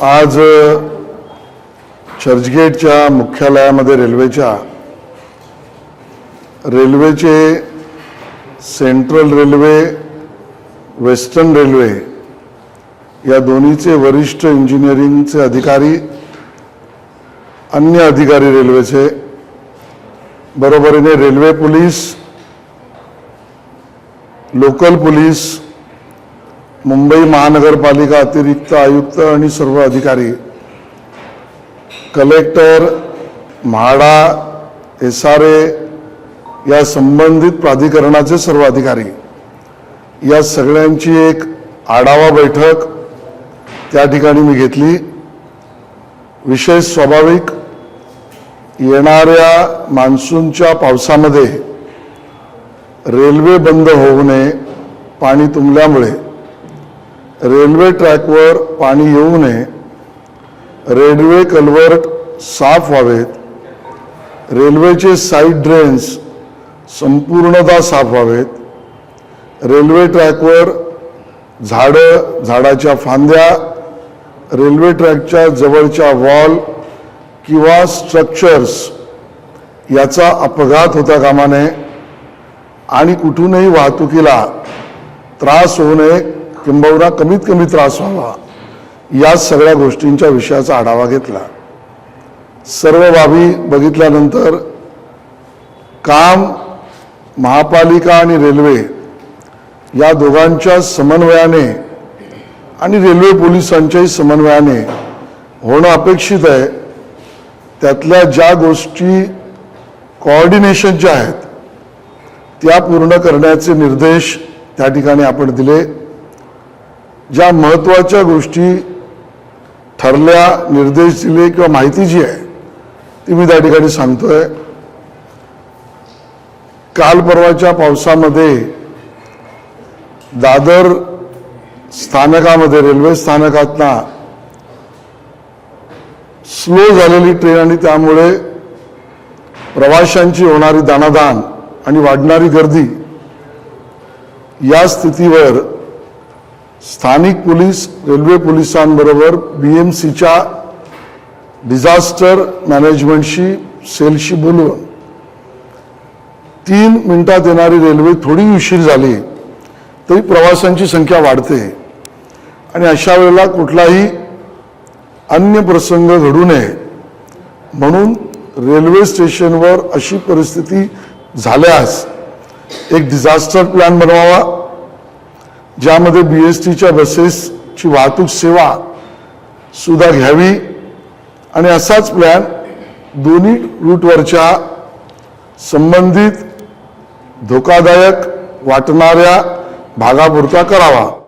आज चर्चगेटच्या मुख्यालयामध्ये रेल्वेच्या रेल्वेचे सेंट्रल रेल्वे वेस्टर्न रेल्वे या दोन्हीचे वरिष्ठ इंजिनिअरिंगचे अधिकारी अन्य अधिकारी रेल्वेचे बरोबरीने railway police local police Mumbai महानगरपालिका अतिरिक्त आयुक्त आणि सर्व अधिकारी collector MHADA S R A या संबंधित प्राधिकरणाचे सर्व अधिकारी या सगळ्यांची एक आढावा बैठक त्या ठिकाणी मी घेतली. विशेष स्वाभाविक येणाऱ्या मान्सूनच्या पावसामध्ये रेल्वे बंद होऊ नये पाणी तुंबल्यामुळे रेल्वे ट्रॅकवर पाणी येऊ नये रेल्वे कल्वर्ट साफ व्हावेत रेल्वेचे साईड ड्रेन्स संपूर्णतः साफ व्हावेत रेल्वे ट्रॅकवर झाडं झाडाच्या फांद्या रेल्वे ट्रॅकच्या जवळच्या वॉल किंवा स्ट्रक्चर्स याचा अपघात होता कामा नये आणि कुठूनही वाहतुकीला त्रास होऊ नये किंबहुना कमीत कमी त्रास व्हावा. या सगळ्या गोष्टींच्या विषयाचा आढावा घेतला. सर्व बाबी बघितल्यानंतर काम महापालिका आणि रेल्वे या दोघांच्या समन्वयाने आणि रेल्वे पोलिसांच्याही समन्वयाने होणं अपेक्षित आहे. त्यातल्या ज्या गोष्टी कोऑर्डिनेशनच्या आहेत त्या पूर्ण करण्याचे निर्देश त्या ठिकाणी आपण दिले. ज्या महत्त्वाच्या गोष्टी ठरल्या निर्देश दिले किंवा माहिती जी आहे ती मी त्या ठिकाणी सांगतोय. काल परवाच्या पावसामध्ये दादर स्थानकामध्ये रेल्वे स्थानकातना स्लो झालेली ट्रेन आणि त्यामुळे प्रवाशांची होणारी दानादान आणि वाढणारी गर्दी या स्थितीवर स्थानिक पोलीस रेल्वे पोलिसांबरोबर बी एम सीच्या डिझास्टर मॅनेजमेंटशी सेलशी बोलून तीन मिनिटात येणारी रेल्वे थोडी उशीर झाली तरी प्रवाशांची संख्या वाढते. आणि अशा वेळेला कुठलाही अन्य प्रसंग घडू नये. म्हणून रेल्वे स्टेशनवर अशी परिस्थिती झाल्यास एक डिझास्टर प्लॅन बनवावा. ज्यामध्ये बी एस टीच्या बसेसची वाहतूक सेवा सुद्धा घ्यावी. आणि असाच प्लॅन दोन्ही रूटवरच्या संबंधित धोकादायक वाटणाऱ्या भागापुरता करावा.